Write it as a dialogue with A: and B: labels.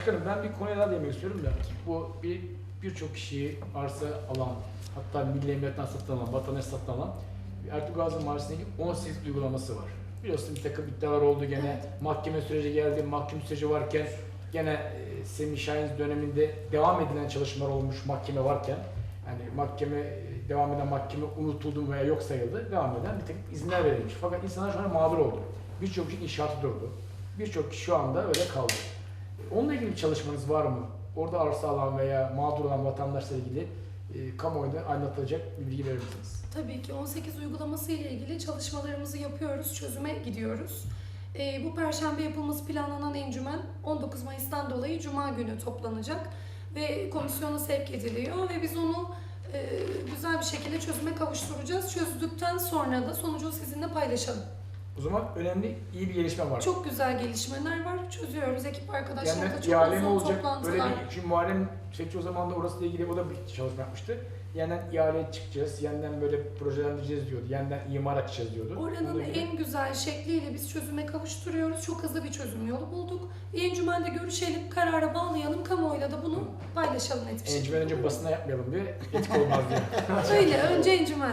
A: Başkanım ben bir konuya daha değinmek istiyorum da bu bir birçok kişiyi arsa alan hatta milli emniyetten satın alan, vatandaş satın alan Ertuğrul Gazi Mahallesi'ndeki 18 uygulaması var. Biliyorsun bir takım iddialar oldu gene mahkeme süreci geldi, mahkeme süreci varken gene e, Semih Şahin döneminde devam edilen çalışmalar olmuş mahkeme varken yani mahkeme e, devam eden mahkeme unutuldu veya yok sayıldı. Devam eden bir takım izinler verilmiş. Fakat insanlar şu an mağdur oldu. Birçok kişi inşaatı durdu. Birçok kişi şu anda öyle kaldı. Onunla ilgili bir çalışmanız var mı? Orada arsa alan veya mağdur olan vatandaşla ilgili e, kamuoyuna anlatılacak bilgi verir misiniz?
B: Tabii ki 18 uygulaması ile ilgili çalışmalarımızı yapıyoruz, çözüme gidiyoruz. Ee, bu perşembe yapılması planlanan encümen 19 Mayıs'tan dolayı Cuma günü toplanacak ve komisyona sevk ediliyor ve biz onu e, güzel bir şekilde çözüme kavuşturacağız. Çözdükten sonra da sonucu sizinle paylaşalım.
A: O zaman önemli, iyi bir gelişme var.
B: Çok güzel gelişmeler var. Çözüyoruz ekip arkadaşlarımla
A: yani
B: çok
A: ihale
B: uzun
A: olacak?
B: toplantılar.
A: Böyle bir, çünkü Muharrem Çiftçi o zaman da orasıyla ilgili o da bir çalışma yapmıştı. Yeniden ihaleye çıkacağız, yeniden böyle projelendireceğiz diyordu, yeniden imar açacağız diyordu.
B: Oranın
A: Bununla
B: en güzel şekliyle biz çözüme kavuşturuyoruz. Çok hızlı bir çözüm yolu bulduk. Encümende görüşelim, karara bağlayalım, kamuoyuyla da bunu paylaşalım net bir şekilde.
A: Encümen önce basına yapmayalım diye, etik olmaz diye.
B: Öyle, önce encümen.